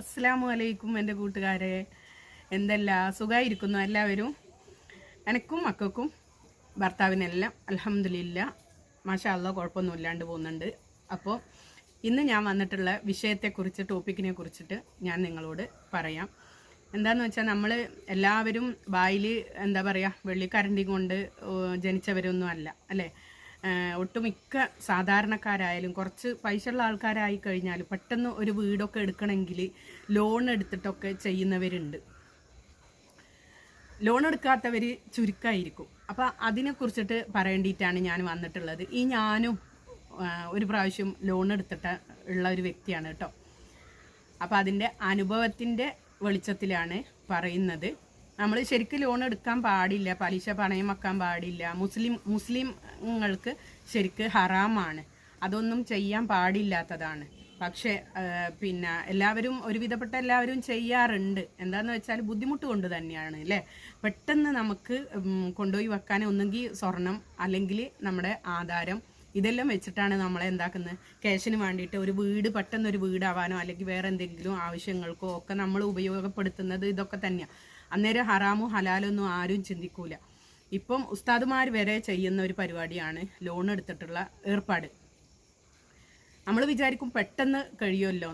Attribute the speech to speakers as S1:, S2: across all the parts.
S1: അസ്സാമു അലൈക്കും എന്റെ കൂട്ടുകാരെ. എന്തല്ല? സുഖമായിരിക്കുന്നു എല്ലാവരും. എനക്കും മക്കൾക്കും ഭർത്താവിനെല്ലാം അലഹമില്ല മാഷാ അല്ല കുഴപ്പമൊന്നുമില്ലാണ്ട് പോകുന്നുണ്ട്. അപ്പോൾ ഇന്ന് ഞാൻ വന്നിട്ടുള്ള വിഷയത്തെക്കുറിച്ച് ടോപ്പിക്കിനെ കുറിച്ചിട്ട് ഞാൻ നിങ്ങളോട് പറയാം. എന്താന്ന് വെച്ചാൽ നമ്മൾ എല്ലാവരും വായിൽ എന്താ പറയുക വെള്ളിക്കരണ്ടി കൊണ്ട് ജനിച്ചവരൊന്നും അല്ല അല്ലേ? ഒട്ടുമിക്ക സാധാരണക്കാരായാലും കുറച്ച് പൈസയുള്ള ആൾക്കാരായി കഴിഞ്ഞാൽ പെട്ടെന്ന് ഒരു വീടൊക്കെ എടുക്കണമെങ്കിൽ ലോൺ എടുത്തിട്ടൊക്കെ ചെയ്യുന്നവരുണ്ട്. ലോൺ എടുക്കാത്തവർ ചുരുക്കമായിരിക്കും അപ്പോൾ അതിനെക്കുറിച്ചിട്ട് പറയേണ്ടിയിട്ടാണ് ഞാൻ വന്നിട്ടുള്ളത്. ഈ ഞാനും ഒരു പ്രാവശ്യം ലോൺ എടുത്തിട്ട് ഉള്ള ഒരു വ്യക്തിയാണ് കേട്ടോ. അപ്പോൾ അതിന്റെ അനുഭവത്തിന്റെ വെളിച്ചത്തിലാണ് പറയുന്നത്. നമ്മൾ ശരിക്കും ലോൺ എടുക്കാൻ പാടില്ല പലിശ പണയം വെക്കാൻ പാടില്ല. മുസ്ലിം മുസ്ലിങ്ങൾക്ക് ശരിക്ക് ഹറാമാണ്. അതൊന്നും ചെയ്യാൻ പാടില്ലാത്തതാണ്. പക്ഷേ പിന്നെ എല്ലാവരും ഒരുവിധപ്പെട്ട എല്ലാവരും ചെയ്യാറുണ്ട്. എന്താന്ന് വെച്ചാൽ ബുദ്ധിമുട്ട് കൊണ്ട് തന്നെയാണ് അല്ലേ? പെട്ടെന്ന് നമുക്ക് കൊണ്ടുപോയി വെക്കാൻ ഒന്നുകിൽ സ്വർണം അല്ലെങ്കിൽ നമ്മുടെ ആധാരം ഇതെല്ലാം വെച്ചിട്ടാണ് നമ്മളെ എന്താക്കുന്നത് ക്യാഷിന് വേണ്ടിയിട്ട് ഒരു വീട് പെട്ടെന്ന് ഒരു വീടാവാനോ അല്ലെങ്കിൽ വേറെ എന്തെങ്കിലും ആവശ്യങ്ങൾക്കോ ഒക്കെ നമ്മൾ ഉപയോഗപ്പെടുത്തുന്നത് ഇതൊക്കെ തന്നെയാണ് അന്നേരം ഹറാമോ ഹലാലോ ഒന്നും ആരും ചിന്തിക്കൂല. ഇപ്പം ഉസ്താദുമാർ വരെ ചെയ്യുന്ന ഒരു പരിപാടിയാണ് ലോൺ എടുത്തിട്ടുള്ള ഏർപ്പാട്. നമ്മൾ വിചാരിക്കും പെട്ടെന്ന് കഴിയുമല്ലോ.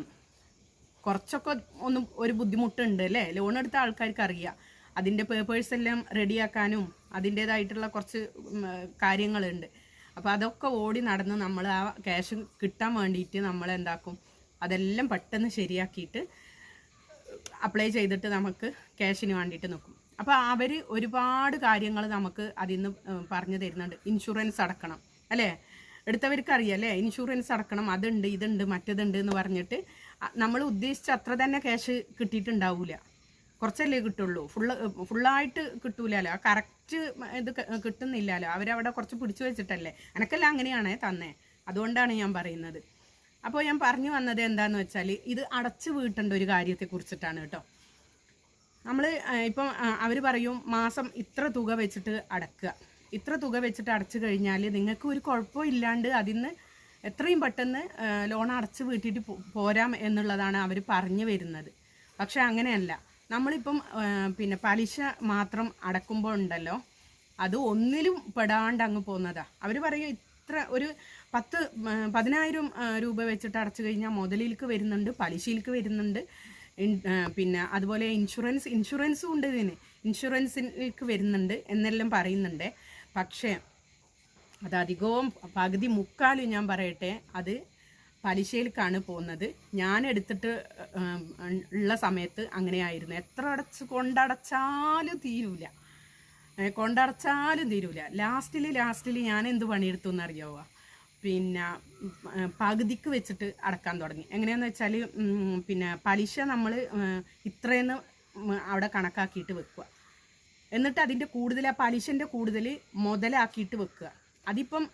S1: കുറച്ചൊക്കെ ഒന്ന് ഒരു ബുദ്ധിമുട്ടുണ്ട് അല്ലേ? ലോൺ എടുത്ത ആൾക്കാർക്ക് അറിയാം. അതിന്റെ പേപ്പേഴ്സ് എല്ലാം റെഡിയാക്കാനും അതിന്റേതായിട്ടുള്ള കുറച്ച് കാര്യങ്ങളുണ്ട്. അപ്പോൾ അതൊക്കെ ഓടി നടന്ന് നമ്മൾ ആ ക്യാഷ് കിട്ടാൻ വേണ്ടിയിട്ട് നമ്മൾ എന്താക്കും അതെല്ലാം പെട്ടെന്ന് ശരിയാക്കിയിട്ട് അപ്ലൈ ചെയ്തിട്ട് നമുക്ക് ക്യാഷിന് വേണ്ടിയിട്ട് നോക്കും അപ്പോൾ അവർ ഒരുപാട് കാര്യങ്ങൾ നമുക്ക് അതിൽ നിന്ന് പറഞ്ഞു തരുന്നുണ്ട്. ഇൻഷുറൻസ് അടക്കണം അല്ലേ? എടുത്തവർക്ക് അറിയാം ഇൻഷുറൻസ് അടക്കണം അതുണ്ട് ഇതുണ്ട് മറ്റതുണ്ട് എന്ന് പറഞ്ഞിട്ട് നമ്മൾ ഉദ്ദേശിച്ച അത്ര തന്നെ ക്യാഷ് കിട്ടിയിട്ടുണ്ടാവില്ല കുറച്ചല്ലേ കിട്ടുള്ളൂ. ഫുള്ള് ഫുള്ളായിട്ട് കിട്ടൂലല്ലോ. കറക്റ്റ് ഇത് കിട്ടുന്നില്ലല്ലോ. അവരവിടെ കുറച്ച് പിടിച്ചു വെച്ചിട്ടല്ലേ. എനക്കെല്ലാം അങ്ങനെയാണേ തന്നെ. അതുകൊണ്ടാണ് ഞാൻ പറയുന്നത്. അപ്പോൾ ഞാൻ പറഞ്ഞു വന്നത് എന്താന്ന് വെച്ചാൽ ഇത് അടച്ചു വീട്ടേണ്ട ഒരു കാര്യത്തെ കുറിച്ചിട്ടാണ് കേട്ടോ. നമ്മൾ ഇപ്പം അവർ പറയും മാസം ഇത്ര തുക വെച്ചിട്ട് അടക്കുക. ഇത്ര തുക വെച്ചിട്ട് അടച്ചു കഴിഞ്ഞാൽ നിങ്ങൾക്ക് ഒരു കുഴപ്പവും ഇല്ലാണ്ട് അതിൽ നിന്ന് എത്രയും പെട്ടെന്ന് ലോൺ അടച്ച് വീട്ടിയിട്ട് പോരാം എന്നുള്ളതാണ് അവർ പറഞ്ഞു വരുന്നത്. പക്ഷെ അങ്ങനെയല്ല. നമ്മളിപ്പം പിന്നെ പലിശ മാത്രം അടക്കുമ്പോൾ ഉണ്ടല്ലോ അത് ഒന്നിലും പെടാണ്ട് അങ്ങ് പോകുന്നതാ. അവർ പറയും ഇത്ര ഒരു പത്ത് പതിനായിരം രൂപ വെച്ചിട്ട് അടച്ചു കഴിഞ്ഞാൽ മുതലിൽക്ക് വരുന്നുണ്ട് പലിശയിൽക്ക് വരുന്നുണ്ട്. പിന്നെ അതുപോലെ ഇൻഷുറൻസ് ഇൻഷുറൻസും ഉണ്ട് ഇതിന്. ഇൻഷുറൻസിലേക്ക് വരുന്നുണ്ട് എന്നെല്ലാം പറയുന്നുണ്ട്. പക്ഷേ അത് അധികവും പകുതി മുക്കാലും ഞാൻ പറയട്ടെ അത് പലിശയിലേക്കാണ് പോകുന്നത്. ഞാൻ എടുത്തിട്ട് ഉള്ള സമയത്ത് അങ്ങനെയായിരുന്നു. എത്ര അടച്ച് കൊണ്ടടച്ചാലും തീരൂല. കൊണ്ടടച്ചാലും തീരൂല. ലാസ്റ്റിൽ ലാസ്റ്റിൽ ഞാൻ എന്ത് പണിയെടുത്തു എന്നറിയാവുക പിന്നെ പകുതിക്ക് വെച്ചിട്ട് അടക്കാൻ തുടങ്ങി. എങ്ങനെയാന്ന് വെച്ചാൽ പിന്നെ പലിശ നമ്മൾ ഇത്രയെന്ന് അവിടെ കണക്കാക്കിയിട്ട് വെക്കുക. എന്നിട്ട് അതിന്റെ കൂടുതൽ ആ പലിശന്റെ കൂടുതൽ മുതലാക്കിയിട്ട് വെക്കുക. അതിപ്പം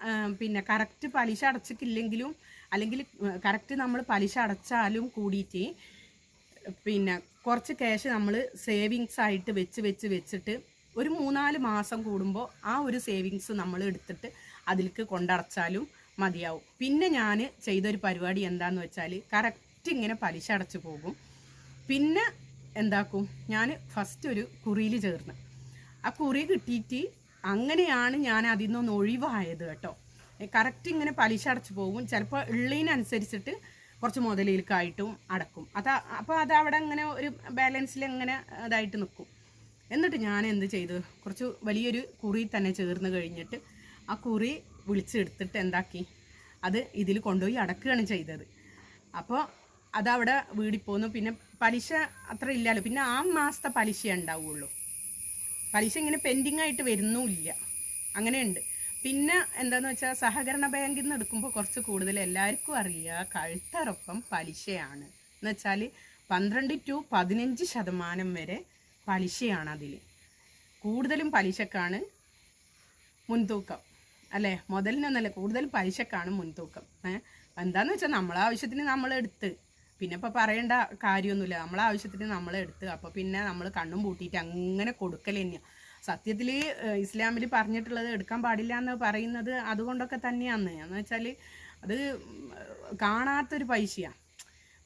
S1: പിന്നെ കറക്റ്റ് പലിശ അടച്ചിട്ടില്ലെങ്കിലും അല്ലെങ്കിൽ കറക്റ്റ് നമ്മൾ പലിശ അടച്ചാലും കൂടിയിട്ട് പിന്നെ കുറച്ച് ക്യാഷ് നമ്മൾ സേവിങ്സ് ആയിട്ട് വെച്ച് വെച്ച് വെച്ചിട്ട് ഒരു മൂന്നാൽ മാസം കൂടുമ്പോൾ ആ ഒരു സേവിങ്സ് നമ്മൾ എടുത്തിട്ട് അതിലേക്ക് കൊണ്ടടച്ചാലും മതിയാവും. പിന്നെ ഞാൻ ചെയ്തൊരു പരിപാടി എന്താണെന്ന് വെച്ചാൽ കറക്റ്റ് ഇങ്ങനെ പലിശ അടച്ചു പോകും. പിന്നെ എന്താക്കും? ഞാൻ ഫസ്റ്റ് ഒരു കുറിയിൽ ചേർന്ന്. ആ കുറി കിട്ടിയിട്ട് അങ്ങനെയാണ് ഞാൻ അതിൽ നിന്നൊന്ന് ഒഴിവായത് കേട്ടോ. കറക്റ്റ് ഇങ്ങനെ പലിശ അടച്ചു പോകും. ചിലപ്പോൾ ഉള്ളതിനനുസരിച്ചിട്ട് കുറച്ച് മുതലിലേക്കായിട്ടും അടക്കും. അത് അപ്പോൾ അത് അവിടെ അങ്ങനെ ഒരു ബാലൻസിൽ അങ്ങനെ ഇതായിട്ട് നിൽക്കും എന്നിട്ട് ഞാൻ എന്ത് ചെയ്തു? കുറച്ച് വലിയൊരു കുറി തന്നെ ചേർന്ന് കഴിഞ്ഞിട്ട് ആ കുറി വിളിച്ചെടുത്തിട്ട് എന്താക്കി? അത് ഇതിൽ കൊണ്ടുപോയി അടക്കുകയാണ് ചെയ്തത്. അപ്പോൾ അതവിടെ വീടിപ്പോന്നു. പിന്നെ പലിശ അത്ര ഇല്ലല്ലോ പിന്നെ ആ മാസത്തെ പലിശ ഉണ്ടാവുള്ളൂ. പലിശ ഇങ്ങനെ പെൻഡിങ് ആയിട്ട് വരുന്നുമില്ല. അങ്ങനെയുണ്ട്. പിന്നെ എന്താന്ന് വെച്ചാൽ സഹകരണ ബാങ്കിൽ നിന്ന് എടുക്കുമ്പോൾ കുറച്ച് കൂടുതൽ എല്ലാവർക്കും അറിയുക കഴുത്തറപ്പം പലിശയാണ്. എന്ന് വെച്ചാൽ പന്ത്രണ്ട് ടു പതിനഞ്ച് ശതമാനം വരെ പലിശയാണ് അതിൽ കൂടുതലും പലിശക്കാണ് മുൻതൂക്കം. അല്ലേ? മുതലിനൊന്നല്ല കൂടുതൽ പലിശക്കാണ് മുൻതൂക്കം. ഏഹ് എന്താന്ന് വെച്ചാൽ നമ്മളെ ആവശ്യത്തിന് നമ്മൾ എടുത്ത്. പിന്നെ ഇപ്പോൾ പറയേണ്ട കാര്യമൊന്നുമില്ല. നമ്മളെ ആവശ്യത്തിന് നമ്മൾ എടുത്ത്. അപ്പോൾ പിന്നെ നമ്മൾ കണ്ണും പൂട്ടിയിട്ട് അങ്ങനെ കൊടുക്കൽ തന്നെയാണ് സത്യത്തിൽ ഇസ്ലാമിൽ പറഞ്ഞിട്ടുള്ളത് എടുക്കാൻ പാടില്ല എന്ന് പറയുന്നത് അതുകൊണ്ടൊക്കെ തന്നെയാണ് എന്ന് വെച്ചാൽ അത് കാണാത്തൊരു പൈസയാണ്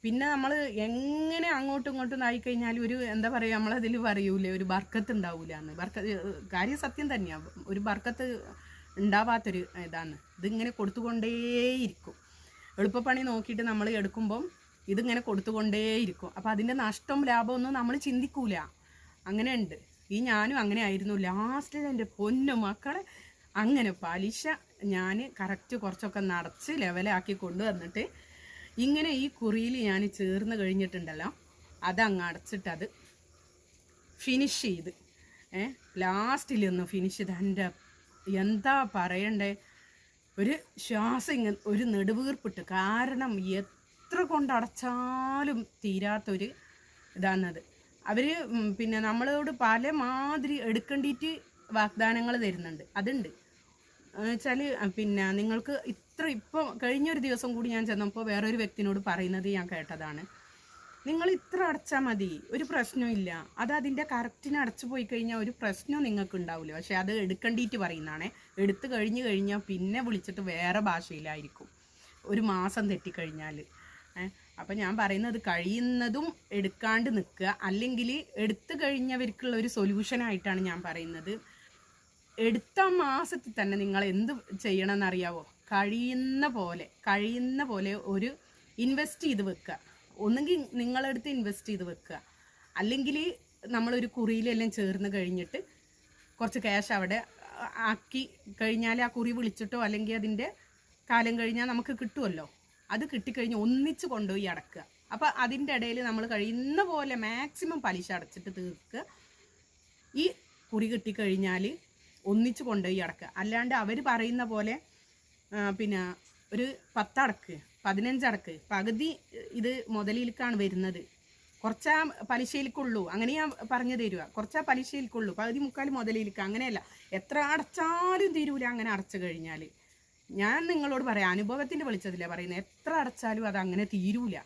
S1: പിന്നെ നമ്മൾ എങ്ങനെ അങ്ങോട്ടും ഇങ്ങോട്ടും ആയിക്കഴിഞ്ഞാൽ ഒരു എന്താ പറയുക നമ്മളതിൽ പറയൂലേ ഒരു ബർക്കത്ത് ഉണ്ടാവില്ല എന്ന് ബർക്കത്ത് കാര്യം സത്യം തന്നെയാണ് ഒരു ബർക്കത്ത് ഉണ്ടാവാത്തൊരു ഇതാണ്. ഇതിങ്ങനെ കൊടുത്തുകൊണ്ടേയിരിക്കും. എളുപ്പപ്പണി നോക്കിയിട്ട് നമ്മൾ എടുക്കുമ്പം ഇതിങ്ങനെ കൊടുത്തുകൊണ്ടേയിരിക്കും. അപ്പോൾ അതിന്റെ നഷ്ടം ലാഭമൊന്നും നമ്മൾ ചിന്തിക്കൂല. അങ്ങനെയുണ്ട്. ഈ ഞാനും അങ്ങനെ ആയിരുന്നു. ലാസ്റ്റിൽ എന്റെ പൊന്നു മക്കളെ അങ്ങനെ പലിശ ഞാൻ കറക്റ്റ് കുറച്ചൊക്കെ നടച്ച് ലെവലാക്കി കൊണ്ടുവന്നിട്ട് ഇങ്ങനെ ഈ കുറിയിൽ ഞാൻ ചേർന്ന് കഴിഞ്ഞിട്ടുണ്ടല്ലോ. അതങ്ങ് അടച്ചിട്ടത് ഫിനിഷ് ചെയ്ത്. ഏ ലാസ്റ്റിൽ ഒന്ന് ഫിനിഷ് ചെയ്ത്. എന്റെ എന്താ പറയണ്ടേ? ഒരു ശ്വാസം ഇങ്ങനെ ഒരു നെടുവീർപ്പിട്ട് കാരണം എത്ര കൊണ്ടടച്ചാലും തീരാത്തൊരു ഇതാണത്. അവർ പിന്നെ നമ്മളോട് പല മാതിരി എടുക്കേണ്ടിയിട്ട് വാഗ്ദാനങ്ങൾ തരുന്നുണ്ട്. അതുണ്ട്. എന്നുവെച്ചാൽ പിന്നെ നിങ്ങൾക്ക് ഇത്ര ഇപ്പോൾ കഴിഞ്ഞൊരു ദിവസം കൂടി ഞാൻ ചെന്നപ്പോൾ വേറൊരു വ്യക്തിനോട് പറയുന്നത് ഞാൻ കേട്ടതാണ്. നിങ്ങൾ ഇത്ര അടച്ചാൽ മതി ഒരു പ്രശ്നമില്ല അത് അതിന്റെ കറക്റ്റിന് അടച്ചു പോയി കഴിഞ്ഞാൽ ഒരു പ്രശ്നവും നിങ്ങൾക്ക് ഉണ്ടാവില്ല പക്ഷേ അത് എടുക്കേണ്ടിയിട്ട് പറയുന്നതാണേ. എടുത്തു കഴിഞ്ഞു കഴിഞ്ഞാൽ പിന്നെ വിളിച്ചിട്ട് വേറെ ഭാഷയിലായിരിക്കും. ഒരു മാസം തെറ്റിക്കഴിഞ്ഞാൽ. അപ്പം ഞാൻ പറയുന്നത് കഴിയുന്നതും എടുക്കാണ്ട് നിൽക്കുക. അല്ലെങ്കിൽ എടുത്തു കഴിഞ്ഞവർക്കുള്ള ഒരു സൊല്യൂഷനായിട്ടാണ് ഞാൻ പറയുന്നത്. എടുത്ത മാസത്തിൽ തന്നെ നിങ്ങൾ എന്ത് ചെയ്യണമെന്നറിയാവോ? കഴിയുന്ന പോലെ കഴിയുന്ന പോലെ ഒരു ഇൻവെസ്റ്റ് ചെയ്ത് വെക്കുക. ഒന്നുകിൽ നിങ്ങളെടുത്ത് ഇൻവെസ്റ്റ് ചെയ്ത് വെക്കുക. അല്ലെങ്കിൽ നമ്മളൊരു കുറിയിലെല്ലാം ചേർന്ന് കഴിഞ്ഞിട്ട് കുറച്ച് ക്യാഷ് അവിടെ ആക്കി കഴിഞ്ഞാൽ ആ കുറി വിളിച്ചിട്ടോ അല്ലെങ്കിൽ അതിന്റെ കാലം കഴിഞ്ഞാൽ നമുക്ക് കിട്ടുമല്ലോ. അത് കിട്ടിക്കഴിഞ്ഞ് ഒന്നിച്ച് കൊണ്ടുപോയി അടക്കുക. അപ്പോൾ അതിന്റെ ഇടയിൽ നമ്മൾ കഴിയുന്ന പോലെ മാക്സിമം പലിശ അടച്ചിട്ട് തീർക്കുക. ഈ കുറി കിട്ടിക്കഴിഞ്ഞാൽ ഒന്നിച്ച് കൊണ്ടുപോയി അടക്കുക. അല്ലാണ്ട് അവർ പറയുന്ന പോലെ പിന്നെ ഒരു പത്തടക്ക് പതിനഞ്ചടക്ക് പകുതി ഇത് മുതലിലേക്കാണ് വരുന്നത്. കുറച്ചാ പലിശയിലേക്കുള്ളൂ അങ്ങനെ ഞാൻ പറഞ്ഞു തരുക കുറച്ചാ പലിശയിലേക്കുള്ളൂ പകുതി മുക്കാൽ മുതലിലേക്ക് അങ്ങനെയല്ല. എത്ര അടച്ചാലും തീരൂല അങ്ങനെ അടച്ചു കഴിഞ്ഞാൽ ഞാൻ നിങ്ങളോട് പറയാം. അനുഭവത്തിന്റെ വിളിച്ചതില്ല പറയുന്നത്. എത്ര അടച്ചാലും അത് അങ്ങനെ തീരൂല.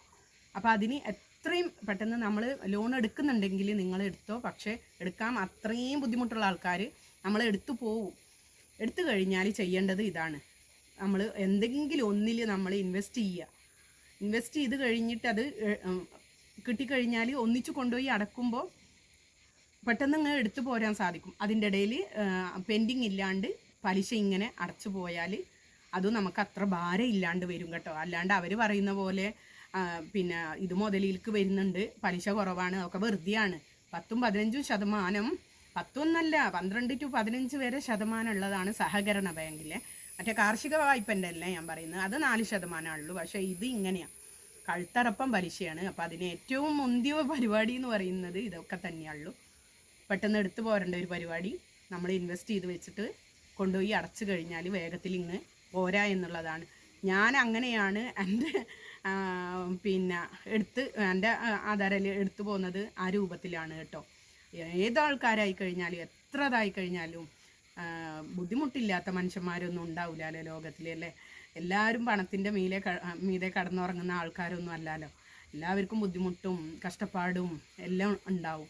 S1: അപ്പോൾ അതിന് എത്രയും പെട്ടെന്ന് നമ്മൾ ലോൺ എടുക്കുന്നുണ്ടെങ്കിൽ നിങ്ങൾ എടുത്തോ പക്ഷേ എടുക്കാൻ അത്രയും ബുദ്ധിമുട്ടുള്ള ആൾക്കാർ നമ്മൾ എടുത്തു പോവും. എടുത്തു കഴിഞ്ഞാൽ ചെയ്യേണ്ടത് ഇതാണ്. നമ്മൾ എന്തെങ്കിലും ഒന്നിൽ നമ്മൾ ഇൻവെസ്റ്റ് ചെയ്യുക ഇൻവെസ്റ്റ് ചെയ്ത് കഴിഞ്ഞിട്ട് അത് കിട്ടിക്കഴിഞ്ഞാൽ ഒന്നിച്ചു കൊണ്ടുപോയി അടക്കുമ്പോൾ പെട്ടെന്ന് ഇങ്ങനെ എടുത്തു പോരാൻ സാധിക്കും. അതിന്റെ ഇടയിൽ പെൻഡിങ് ഇല്ലാണ്ട് പലിശ ഇങ്ങനെ അടച്ചു പോയാൽ അതും നമുക്ക് അത്ര ഭാരം ഇല്ലാണ്ട് വരും കേട്ടോ. അല്ലാണ്ട് അവർ പറയുന്ന പോലെ പിന്നെ ഇത് മുതലിൽക്ക് വരുന്നുണ്ട് പലിശ കുറവാണ് അതൊക്കെ വെറുതെയാണ്. പത്തും പതിനഞ്ചും ശതമാനം പത്തൊന്നല്ല പന്ത്രണ്ട് ടു പതിനഞ്ച് വരെ ശതമാനം ഉള്ളതാണ് സഹകരണ ബാങ്കിലെ. മറ്റേ കാർഷിക വായ്പന്റെ അല്ലേ ഞാൻ പറയുന്നത്? അത് നാല് ശതമാനമുള്ളൂ പക്ഷേ ഇത് ഇങ്ങനെയാണ് കഴുത്തറപ്പം പലിശയാണ്. അപ്പം അതിന് ഏറ്റവും മുന്തിയ പരിപാടി എന്ന് പറയുന്നത് ഇതൊക്കെ തന്നെയുള്ളൂ പെട്ടെന്ന് എടുത്തു പോരേണ്ട ഒരു പരിപാടി. നമ്മൾ ഇൻവെസ്റ്റ് ചെയ്ത് വെച്ചിട്ട് കൊണ്ടുപോയി അടച്ചു കഴിഞ്ഞാൽ വേഗത്തിൽ ഇങ്ങ് പോരാ എന്നുള്ളതാണ്. ഞാൻ അങ്ങനെയാണ് എന്റെ പിന്നെ എടുത്ത് എന്റെ ആധാരയിൽ എടുത്തു പോകുന്നത് ആ രൂപത്തിലാണ് കേട്ടോ. ഏതാൾക്കാരായി കഴിഞ്ഞാലും എത്രതായി കഴിഞ്ഞാലും ബുദ്ധിമുട്ടില്ലാത്ത മനുഷ്യന്മാരൊന്നും ഉണ്ടാവില്ലല്ലോ ലോകത്തിൽ അല്ലേ? എല്ലാവരും പണത്തിന്റെ മീലെ മീതെ കടന്നുറങ്ങുന്ന ആൾക്കാരൊന്നും അല്ലല്ലോ എല്ലാവർക്കും ബുദ്ധിമുട്ടും കഷ്ടപ്പാടും എല്ലാം ഉണ്ടാവും.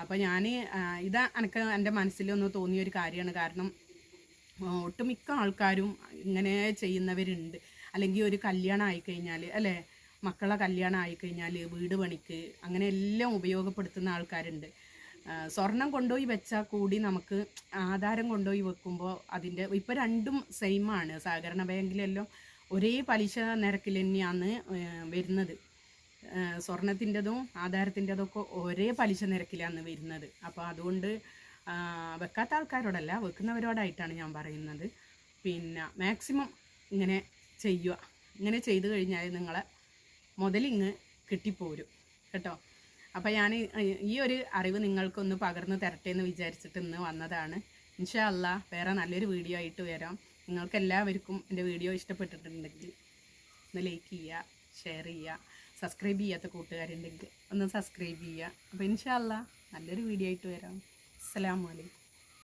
S1: അപ്പോൾ ഞാൻ ഇതാ എനിക്ക് എന്റെ മനസ്സിലൊന്ന് തോന്നിയൊരു കാര്യമാണ്. കാരണം ഒട്ടുമിക്ക ആൾക്കാരും ഇങ്ങനെ ചെയ്യുന്നവരുണ്ട്. അല്ലെങ്കിൽ ഒരു കല്യാണം ആയിക്കഴിഞ്ഞാൽ അല്ലേ? മക്കളെ കല്യാണം ആയിക്കഴിഞ്ഞാൽ വീട് പണിക്ക് അങ്ങനെ എല്ലാം ഉപയോഗപ്പെടുത്തുന്ന ആൾക്കാരുണ്ട്. സ്വർണം കൊണ്ടുപോയി വെച്ചാൽ കൂടി നമുക്ക് ആധാരം കൊണ്ടുപോയി വെക്കുമ്പോൾ അതിന്റെ ഇപ്പോൾ രണ്ടും സെയിമാണ് സഹകരണ ബാങ്കിലെല്ലാം ഒരേ പലിശ നിരക്കിൽ തന്നെയാണ് വരുന്നത്. സ്വർണത്തിന്റെതും ആധാരത്തിന്റെതും ഒക്കെ ഒരേ പലിശ നിരക്കിലാണ് വരുന്നത്. അപ്പോൾ അതുകൊണ്ട് വെക്കാത്ത ആൾക്കാരോടല്ല വെക്കുന്നവരോടായിട്ടാണ് ഞാൻ പറയുന്നത്. പിന്നെ മാക്സിമം ഇങ്ങനെ ചെയ്യുക. ഇങ്ങനെ ചെയ്തു കഴിഞ്ഞാൽ നിങ്ങളെ മുതലിങ്ങ് കിട്ടിപ്പോരും. കേട്ടോ? അപ്പോൾ ഞാൻ ഈ ഒരു അറിവ് നിങ്ങൾക്കൊന്ന് പകർന്നു തരട്ടെ എന്ന് വിചാരിച്ചിട്ട് ഇന്ന് വന്നതാണ്. ഇൻഷാ അല്ല വേറെ നല്ലൊരു വീഡിയോ ആയിട്ട് വരാം. നിങ്ങൾക്ക് എല്ലാവർക്കും എന്റെ വീഡിയോ ഇഷ്ടപ്പെട്ടിട്ടുണ്ടെങ്കിൽ ഒന്ന് ലൈക്ക് ചെയ്യുക ഷെയർ ചെയ്യുക സബ്സ്ക്രൈബ് ചെയ്യാത്ത കൂട്ടുകാരുണ്ടെങ്കിൽ ഒന്ന് സബ്സ്ക്രൈബ് ചെയ്യുക. അപ്പോൾ അല്ല നല്ലൊരു വീഡിയോ ആയിട്ട് വരാം. അസ്സാം അലൈക്കും.